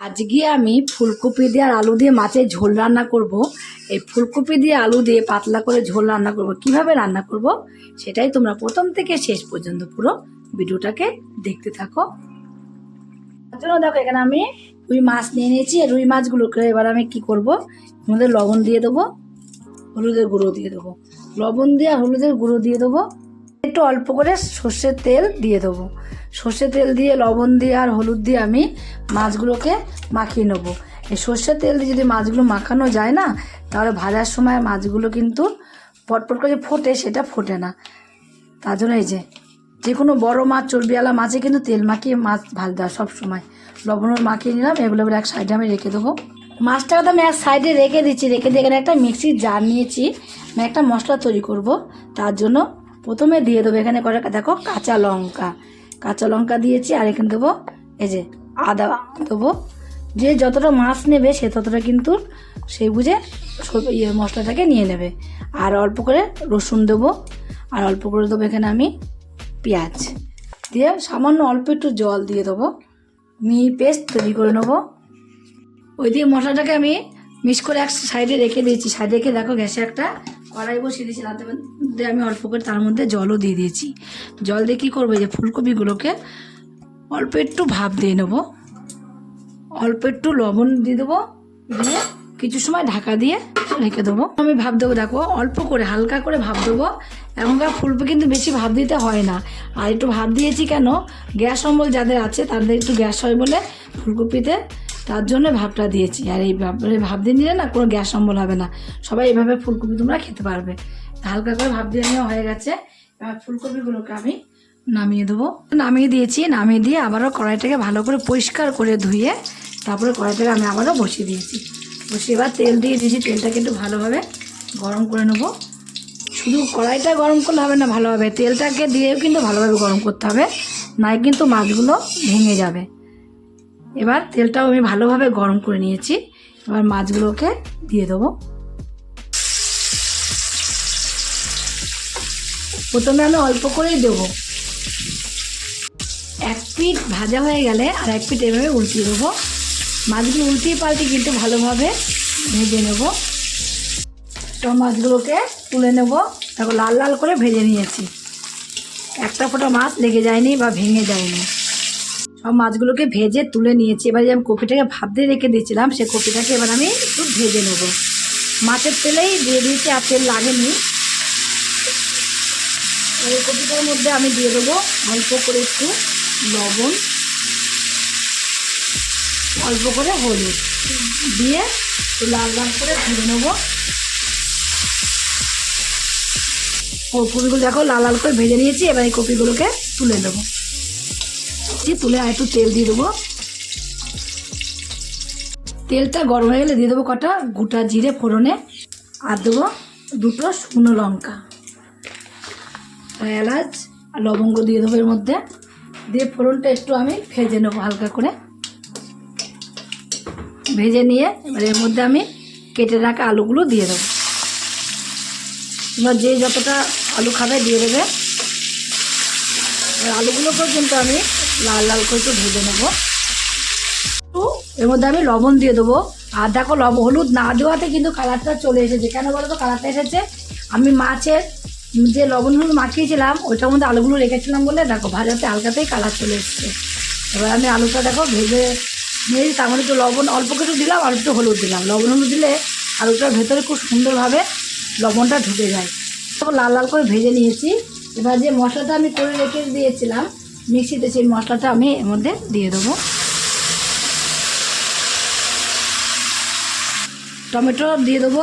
আজকে আমি ফুলকপি দিয়ে আর আলু দিয়ে মাছের ঝোল রান্না করব। এই ফুলকপি দিয়ে আলু দিয়ে পাতলা করে ঝোল রান্না করব। কীভাবে রান্না করব? সেটাই তোমরা প্রথম থেকে শেষ পর্যন্ত পুরো ভিডিওটাকে দেখতে থাকো। তার জন্য দেখো, এখানে আমি রুই মাছ নিয়ে নিয়েছি। রুই মাছগুলোকে এবার আমি কি করব? মধ্যে লবণ দিয়ে দেবো, হলুদের গুঁড়ো দিয়ে দেবো। লবণ দিয়ে হলুদের গুঁড়ো দিয়ে দেবো। একটু অল্প করে সর্ষের তেল দিয়ে দেবো। সর্ষের তেল দিয়ে লবণ দিয়ে আর হলুদ দিয়ে আমি মাছগুলোকে মাখিয়ে নেব। এই সর্ষের তেল দিয়ে যদি মাছগুলো মাখানো যায় না, তাহলে ভাজার সময় মাছগুলো কিন্তু পটপট করে যে ফোটে সেটা ফোটে না। তার জন্য এই যে যে কোনো বড়ো মাছ, চর্বিওয়ালা মাছে কিন্তু তেল মাখিয়ে মাছ ভাজতে হয় সবসময়। লবণ মাখিয়ে নিলাম, এগুলো এক সাইডে আমি রেখে দেবো। মাছটাকে তো আমি এক সাইডে রেখে দিচ্ছি, রেখে দিয়ে এখানে একটা মিক্সির জার নিয়েছি। আমি একটা মশলা তৈরি করব, তার জন্য প্রথমে দিয়ে দেবো এখানে করে দেখো, কাঁচা লঙ্কা। কাঁচা লঙ্কা দিয়েছি, আর এখানে দেবো, এই যে আদা দেবো। যে যতটা মাছ নেবে, সে ততটা কিন্তু সেই বুঝে ইয়ে মশলাটাকে নিয়ে নেবে। আর অল্প করে রসুন দেবো, আর অল্প করে দেবো এখানে আমি পেঁয়াজ। দিয়ে সামান্য অল্প একটু জল দিয়ে দেবো। মিহি পেস্ট তৈরি করে নেব। ওই দিয়ে মশলাটাকে আমি মিক্স করে এক সাইডে রেখে দিয়েছি। সাইডে রেখে দেখো গ্যাসে একটা কড়াই বসিয়ে দিয়েছি তাতে মধ্যে আমি অল্প করে তার মধ্যে জলও দিয়ে দিয়েছি। জল দিয়ে কী করব? যে ফুলকপিগুলোকে অল্প একটু ভাপ দিয়ে নেব। অল্প একটু লবণ দিয়ে দেবো। দিয়ে কিছু সময় ঢাকা দিয়ে রেখে দেবো। আমি ভাব দেবো, দেখো, অল্প করে, হালকা করে ভাব দেবো। এখনকার ফুলকপি কিন্তু বেশি ভাব দিতে হয় না। আর একটু ভাব দিয়েছি কেন? গ্যাস অম্বল যাদের আছে, তাদের একটু গ্যাস হয় বলে ফুলকপিতে তার জন্য ভাবটা দিয়েছি। আর এই ভাব ভাব দিয়ে নিলে না কোনো গ্যাস অম্বল হবে না। সবাই এইভাবে ফুলকপি তোমরা খেতে পারবে। হালকা করে ভাব দিয়ে নেওয়া হয়ে গেছে। এবার ফুলকপিগুলোকে আমি নামিয়ে দেবো। নামিয়ে দিয়েছি, নামিয়ে দিয়ে আবারও কড়াইটাকে ভালো করে পরিষ্কার করে ধুয়ে তারপরে কড়াইটাকে আমি আবারও বসিয়ে দিয়েছি। বসিয়ে এবার তেল দিয়ে দিয়েছি, তেলটাকে একটু ভালোভাবে গরম করে নেব। শুধু কড়াইটা গরম করলে হবে না ভালোভাবে তেলটাকে দিয়েও কিন্তু ভালোভাবে গরম করতে হবে। নাই কিন্তু মাছগুলো ভেঙে যাবে। এবার তেলটাও আমি ভালোভাবে গরম করে নিয়েছি। এবার মাছগুলোকে দিয়ে দেবো। প্রথমে আমি অল্প করেই দেবো। এক পিট ভাজা হয়ে গেলে আর এক পিট এভাবে উল্টিয়ে দেবো। মাছগুলো উল্টিয়ে পাল্টে কিন্তু ভালোভাবে ভেজে নেব। সব মাছগুলোকে তুলে নেব। তারপর লাল লাল করে ভেজে নিয়েছি। একটা ফোঁটা মাছ লেগে যায়নি বা ভেঙে যায়নি। সব মাছগুলোকে ভেজে তুলে নিয়েছি। এবার যে আমি কপিটাকে দিয়ে রেখে দিয়েছিলাম, সে কপিটাকে এবার আমি একটু ভেজে নেব। মাছের তেলেই দিয়ে দিয়েছি, আর তেল লাগেনি। এই কপিটার মধ্যে আমি দিয়ে দেবো অল্প করে একটু লবণ, অল্প করে হলুদ। দিয়ে একটু লাল লাল করে ভেজে নেব। ও কপিগুলো দেখো লাল লাল করে ভেজে নিয়েছি, এবার এই কপিগুলোকে তুলে দেবো দিয়ে তুলে আর একটু তেল দিয়ে দেবো। তেলটা গরম হয়ে গেলে দিয়ে দেবো কটা? গোটা জিরে, ফোড়নে, আর দেবো দুটো শুকনো লঙ্কা। এলাচ, আর লবঙ্গ দিয়ে দেবো এর মধ্যে। দিয়ে ফোড়নটা একটু আমি ভেজে নেব হালকা করে। ভেজে নিয়ে এবার এর মধ্যে আমি কেটে রাখা আলুগুলো দিয়ে দেবো। এবার যে যতটা আলু খাবে দিয়ে দেবে। আলুগুলোকেও কিন্তু আমি লাল লাল করে একটু ভেজে নেব। একটু এর মধ্যে আমি লবণ দিয়ে দেবো। আর দেখো লব, হলুদ না দেওয়াতে কিন্তু কালারটা চলে এসেছে। কেন বলো তো কালারটা এসেছে, আমি মাছের যে লবণ হলুদ মাখিয়েছিলাম, ওইটার মধ্যে আলুগুলো রেখেছিলাম বলে দেখো ভাজাতে হালকাতেই কালার চলে এসেছে। এবার আমি আলুটা দেখো ভেজে নিয়ে তার মধ্যে একটু লবণ, অল্প কিছু দিলাম আর একটু হলুদ দিলাম। লবণ হলুদ দিলে আলুটার ভেতরে খুব সুন্দরভাবে লবণটা ঢুকে যায়। তারপর লাল লাল করে ভেজে নিয়েছি। এবার যে মশলাটা আমি করে রেখে দিয়েছিলাম মিক্সিতে সেই মশলাটা আমি এর মধ্যে দিয়ে দেবো। টমেটো দিয়ে দেবো।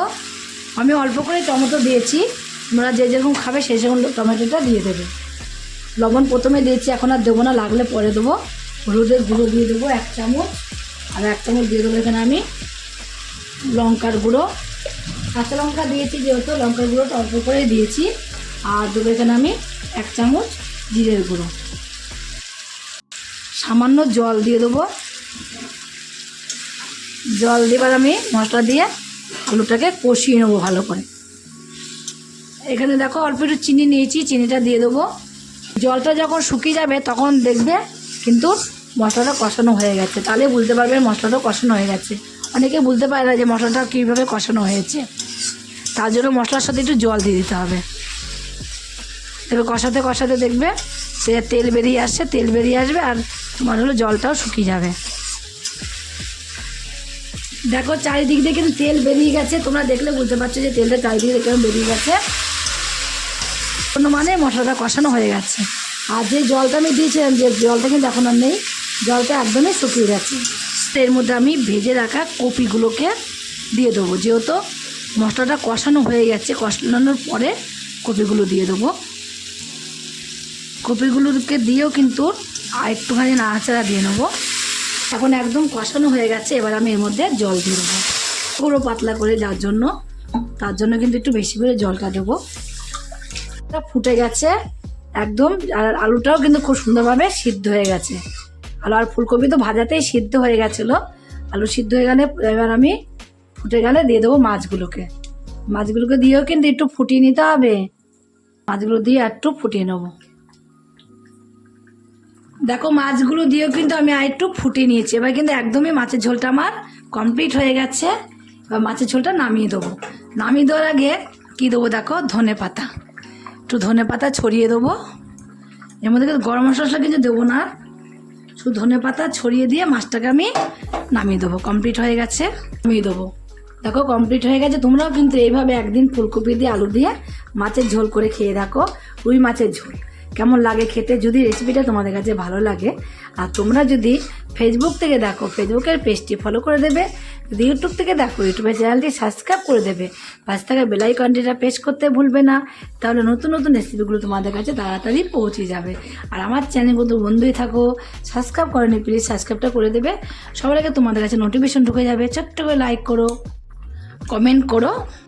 আমি অল্প করে টমেটো দিয়েছি। তোমরা যে যেরকম খাবে সেই সেরকম টমেটোটা দিয়ে দেবে। লবণ প্রথমে দিয়েছি, এখন আর দেবো না, লাগলে পরে দেবো। হলুদের গুঁড়ো দিয়ে দেবো এক চামচ। আর এক চামচ দিয়ে দেবো এখানে আমি লঙ্কার গুঁড়ো। কাঁচা লঙ্কা দিয়েছি যেহেতু, লঙ্কার গুঁড়োটা অল্প করে দিয়েছি। আর দেবো এখানে আমি এক চামচ জিরের গুঁড়ো। সামান্য জল দিয়ে দেবো। জল দেবার আমি মশলা দিয়ে আলুটাকে কষিয়ে নেব ভালো করে। এখানে দেখো অল্প একটু চিনি নিয়েছি, চিনিটা দিয়ে দেবো। জলটা যখন শুকিয়ে যাবে তখন দেখবে কিন্তু মশলাটা কষানো হয়ে গেছে। তাহলে বুঝতে পারবে মশলাটা কষানো হয়ে গেছে। অনেকে বুঝতে পারে না যে মশলাটা কীভাবে কষানো হয়েছে। তার জন্য মশলার সাথে একটু জল দিয়ে দিতে হবে। এবার কষাতে কষাতে দেখবে সে তেল বেরিয়ে আসছে, তেল বেরিয়ে আসবে আর তোমার হলো জলটাও শুকিয়ে যাবে। দেখো চারিদিক দিয়ে কিন্তু তেল বেরিয়ে গেছে, তোমরা দেখলে বুঝতে পারছ যে তেলটা চারিদিকে দিয়ে কেমন বেরিয়ে গেছে। কোনো মানে মশলাটা কষানো হয়ে গেছে। আর যে জলটা আমি দিয়েছিলাম, যে জলটা কিন্তু এখন আর নেই, জলটা একদমই শুকিয়ে গেছে। এর মধ্যে আমি ভেজে রাখা কপিগুলোকে দিয়ে দেবো। যেহেতু মশলাটা কষানো হয়ে গেছে, কষানোর পরে কপিগুলো দিয়ে দেবো। কপিগুলোকে দিয়েও কিন্তু আর একটুখানি নাড়াচাড়া দিয়ে নেব। এখন একদম কষানো হয়ে গেছে, এবার আমি এর মধ্যে জল দিয়ে দেবো পুরো পাতলা করে যার জন্য। তার জন্য কিন্তু একটু বেশি করে জলটা দেবো। ফুটে গেছে একদম, আর আলুটাও কিন্তু খুব সুন্দরভাবে সিদ্ধ হয়ে গেছে। আলু আর ফুলকপি তো ভাজাতেই সিদ্ধ হয়ে গেছিল। আলু সিদ্ধ হয়ে গেলে এবার আমি ফুটে গেলে দিয়ে দেবো মাছগুলোকে। মাছগুলোকে দিয়েও কিন্তু একটু ফুটিয়ে নিতে হবে। মাছগুলো দিয়ে একটু ফুটিয়ে নেব। দেখো, মাছগুলো দিয়েও কিন্তু আমি আর একটু ফুটিয়ে নিয়েছি। এবার কিন্তু একদমই মাছের ঝোলটা আমার কমপ্লিট হয়ে গেছে। এবার মাছের ঝোলটা নামিয়ে দেবো। নামিয়ে দেওয়ার আগে কী দেবো দেখো? ধনে পাতা। একটু ধনে পাতা ছড়িয়ে দেবো। এর মধ্যে কিন্তু গরম মশলা কিন্তু দেবো না। শুধু ধনে পাতা ছড়িয়ে দিয়ে মাছটাকে আমি নামিয়ে দেবো। কমপ্লিট হয়ে গেছে। নামিয়ে দেবো। দেখো কমপ্লিট হয়ে গেছে। তোমরাও কিন্তু এইভাবে একদিন ফুলকপি দিয়ে আলু দিয়ে মাছের ঝোল করে খেয়ে দেখো। রুই মাছের ঝোল। কেমন লাগে খেতে, যদি রেসিপিটা তোমাদের কাছে ভালো লাগে, আর তোমরা যদি ফেসবুক থেকে দেখো ফেসবুকের পেজটি ফলো করে দেবে, যদি ইউটিউব থেকে দেখো ইউটিউবের চ্যানেলটি সাবস্ক্রাইব করে দেবে পাঁচ টাকা বেলাইকনটিটা পেশ করতে ভুলবে না, তাহলে নতুন নতুন রেসিপিগুলো তোমাদের কাছে তাড়াতাড়ি পৌঁছে যাবে। আর আমার চ্যানেলগুলো বন্ধুই থাকো সাবস্ক্রাইব করেনি প্লিজ সাবস্ক্রাইবটা করে দেবে, সবার আগে তোমাদের কাছে নোটিফিকেশন ঢুকে যাবে, ছোট্ট করে লাইক করো কমেন্ট করো